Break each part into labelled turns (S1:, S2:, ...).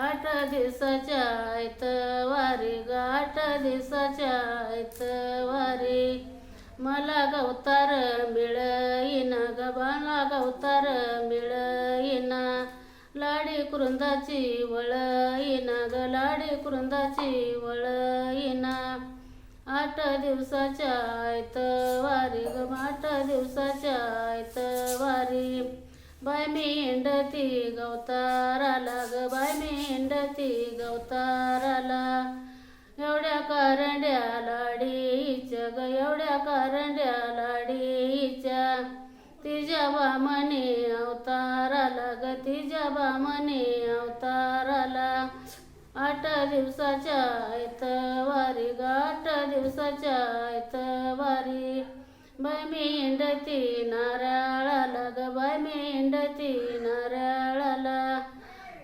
S1: आठ दिवसाच्या आयत वारी ग आठ दिवसाच्या आयत वारी. मला गवतार मिळईना गबाला मला गवतार मिळईना. लाडी कुरुंदाची वळईना ग लाडी कुरुंदाची वळईना. आठ दिवसाच्या आयत वारी ग आठ दिवसाच्या आयत वारी. बाय मेंढती गवताराला ग बाय मी गवताराला. एवढ्या कारंड्या लाडीच्या ग एवढ्या कारंड्या लाडीच्या. तिच्या बामने अवताराला ग तिच्या बामने अवताराला. आठ दिवसाच्या आयत ग आठ दिवसाच्या आयत बाय मेंढती नारा मेंढती बाय नारळाला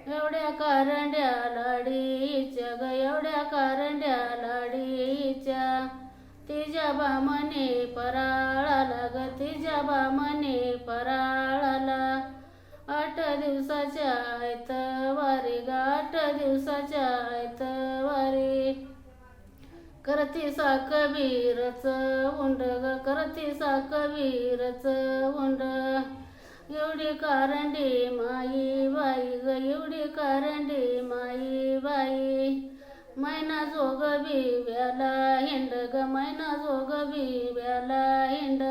S1: एवढ्या कारंड्या लाडीच्या ग एवढ्या कारंड्या लाडीच्या तिच्या बामने पराळाला ग तिच्या बामने पराळाला. आठ दिवसाच्या आयत वारी ग आठ दिवसाच्या आयत वारी करती सा कबीरच उंड ग करती सा कबीरच उंड. एवढी कारंडी माई बाई ग एवढी कारंडी माई बाई मैना जोग बी व्याला हिंड ग मैना जोग बी व्याला हिंड